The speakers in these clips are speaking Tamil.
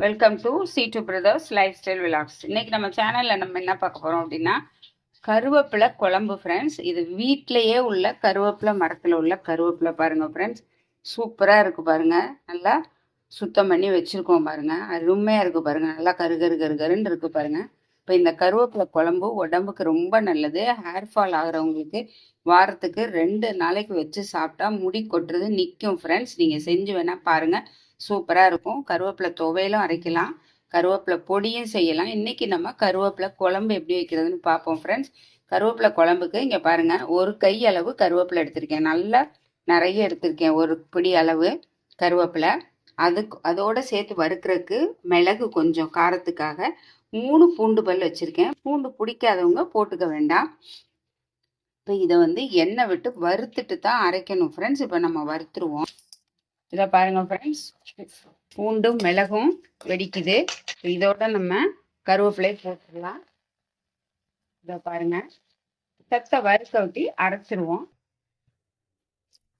Welcome to C two brothers life style vlogs இன்னைக்கு நம்ம சேனலில் நம்ம என்ன பார்க்க போகிறோம் அப்படின்னா கருவேப்பிலை குழம்பு ஃப்ரெண்ட்ஸ் இது வீட்டிலையே உள்ள கருவேப்பிலை மரத்தில் உள்ள கருவேப்பிலை பாருங்கள் ஃப்ரெண்ட்ஸ் சூப்பராக இருக்குது பாருங்கள் நல்லா சுத்தம் பண்ணி வச்சுருக்கோம் பாருங்கள் அருமையாக இருக்குது பாருங்கள் நல்லா கரு கரு கரு கருன்னு இருக்குது பாருங்கள் இப்போ இந்த கருவேப்பிலை குழம்பு உடம்புக்கு ரொம்ப நல்லது. ஹேர் ஃபால் ஆகிறவங்களுக்கு வாரத்துக்கு ரெண்டு நாளைக்கு வச்சு சாப்பிட்டா முடி கொட்டுறது நிற்கும் ஃப்ரெண்ட்ஸ் நீங்கள் செஞ்சு வேணால் பாருங்கள் சூப்பராக இருக்கும். கருவேப்பிலை துவையிலும் அரைக்கலாம். கருவேப்பிலை பொடியும் செய்யலாம். இன்றைக்கி நம்ம கருவேப்பிலை குழம்பு எப்படி வைக்கிறதுன்னு பார்ப்போம் ஃப்ரெண்ட்ஸ் கருவேப்பிலை குழம்புக்கு இங்கே பாருங்கள் ஒரு கை அளவு கருவேப்பிலை எடுத்திருக்கேன். நல்லா நிறைய எடுத்திருக்கேன் ஒரு பிடி அளவு கருவேப்பிலை. அதுக்கு அதோட சேர்த்து வறுக்கிறதுக்கு மிளகு கொஞ்சம் காரத்துக்காக மூணு பூண்டு பல் வச்சுருக்கேன். பூண்டு பிடிக்காதவங்க போட்டுக்க வேண்டாம். இப்போ இதை வந்து எண்ணெய் விட்டு வறுத்துட்டு தான் அரைக்கணும் ஃப்ரெண்ட்ஸ் இப்போ நம்ம வறுத்துருவோம். இதை பாருங்க ஃப்ரெண்ட்ஸ் பூண்டும் மிளகும் வெடிக்குது. இதோட நம்ம கருவேப்பிலை போட்டுடலாம். இதை பாருங்க. சத்தை வறுக்க ஒட்டி அரைச்சிருவோம்.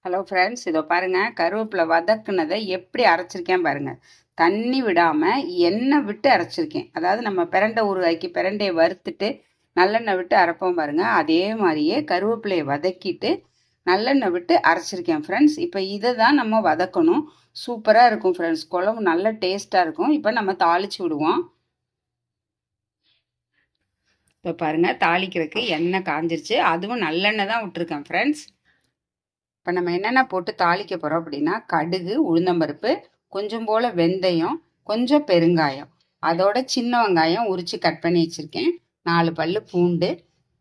ஹலோ ஃப்ரெண்ட்ஸ் இதோ பாருங்க. கருவேப்பிலை வதக்குனதை எப்படி அரைச்சிருக்கேன் பாருங்க. தண்ணி விடாமல் எண்ணெய் விட்டு அரைச்சிருக்கேன். அதாவது நம்ம பிரண்டை ஊறுகாய்க்கு பிரண்டையை வறுத்துட்டு நல்லெண்ணெய் விட்டு அரைப்போம் பாருங்க. அதே மாதிரியே கருவேப்பிலையை வதக்கிட்டு நல்லெண்ணெய் விட்டு அரைச்சிருக்கேன் ஃப்ரெண்ட்ஸ் இப்போ இதை தான் நம்ம வதக்கணும். சூப்பராக இருக்கும் ஃப்ரெண்ட்ஸ் குழம்பு நல்ல டேஸ்ட்டாக இருக்கும். இப்போ நம்ம தாளிச்சு விடுவோம். இப்போ பாருங்கள் தாளிக்கிறதுக்கு எண்ணெய் காஞ்சிருச்சு. அதுவும் நல்லெண்ணெய் தான் விட்டுருக்கேன் ஃப்ரெண்ட்ஸ் இப்போ நம்ம என்னென்ன போட்டு தாளிக்க போகிறோம் அப்படின்னா கடுகு உளுந்தம்பருப்பு கொஞ்சம் போல் வெந்தயம் கொஞ்சம் பெருங்காயம். அதோட சின்ன வெங்காயம் உரித்து கட் பண்ணி வச்சுருக்கேன். நாலு பல் பூண்டு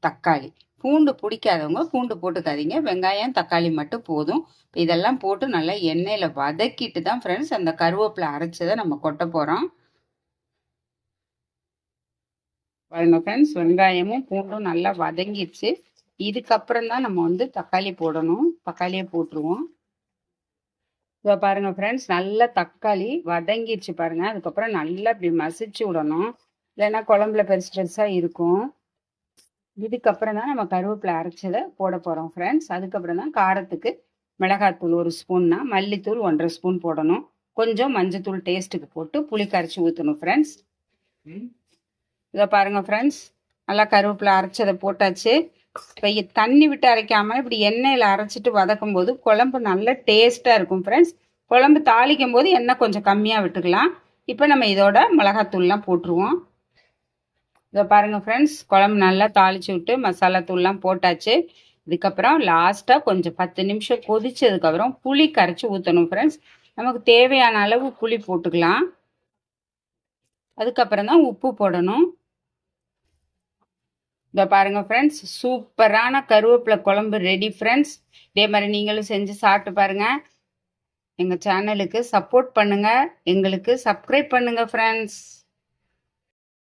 தக்காளி. பூண்டு பிடிக்காதவங்க பூண்டு போட்டுக்காதீங்க. வெங்காயம் தக்காளி மட்டும் போதும். இதெல்லாம் போட்டு நல்லா எண்ணெயில் வதக்கிட்டு தான் ஃப்ரெண்ட்ஸ் அந்த கருவேப்பிலை அரைச்சதை நம்ம கொட்ட போகிறோம் பாருங்க ஃப்ரெண்ட்ஸ் வெங்காயமும் பூண்டும் நல்லா வதங்கிடுச்சு. இதுக்கப்புறம் தான் நம்ம வந்து தக்காளி போடணும். தக்காளியை போட்டுருவோம். இப்போ பாருங்கள் ஃப்ரெண்ட்ஸ் நல்லா தக்காளி வதங்கிடுச்சு பாருங்கள் அதுக்கப்புறம் நல்லா இப்படி மசிச்சு விடணும். இல்லைன்னா குழம்புல பெருசு பெருசாக இருக்கும். இதுக்கப்புறம் தான் நம்ம கருவேப்பிலை அரைச்சதை போட போகிறோம் ஃப்ரெண்ட்ஸ் அதுக்கப்புறம் தான் காரத்துக்கு மிளகாத்தூள் ஒரு ஸ்பூன்னா மல்லித்தூள் ஒன்றரை ஸ்பூன் போடணும். கொஞ்சம் மஞ்சத்தூள் டேஸ்ட்டுக்கு போட்டு புளி கரைச்சி ஊற்றணும் ஃப்ரெண்ட்ஸ் இதை பாருங்கள் ஃப்ரெண்ட்ஸ் நல்லா கருவேப்பிலை அரைச்சதை போட்டாச்சு. இப்போ தண்ணி விட்டு அரைக்காமல் இப்படி எண்ணெயில் அரைச்சிட்டு வதக்கும் போது குழம்பு நல்ல டேஸ்ட்டாக இருக்கும் ஃப்ரெண்ட்ஸ் குழம்பு தாளிக்கும் போது எண்ணெய் கொஞ்சம் கம்மியாக விட்டுக்கலாம். இப்போ நம்ம இதோட மிளகாத்தூள்லாம் போட்டுருவோம். இதை பாருங்கள் ஃப்ரெண்ட்ஸ் குழம்பு நல்லா தாளித்து விட்டு மசாலா தூள்லாம் போட்டாச்சு. இதுக்கப்புறம் லாஸ்ட்டாக கொஞ்சம் பத்து நிமிஷம் கொதிச்சதுக்கப்புறம் புளி கரைச்சி ஊற்றணும் ஃப்ரெண்ட்ஸ் நமக்கு தேவையான அளவு புளி போட்டுக்கலாம். அதுக்கப்புறம் தான் உப்பு போடணும். இதை பாருங்கள் ஃப்ரெண்ட்ஸ் சூப்பரான கருவேப்பிலை குழம்பு ரெடி ஃப்ரெண்ட்ஸ் இதே மாதிரி நீங்களும் செஞ்சு சாப்பிட்டு பாருங்கள் எங்கள் சேனலுக்கு சப்போர்ட் பண்ணுங்கள் எங்களுக்கு சப்ஸ்கிரைப் பண்ணுங்கள் ஃப்ரெண்ட்ஸ்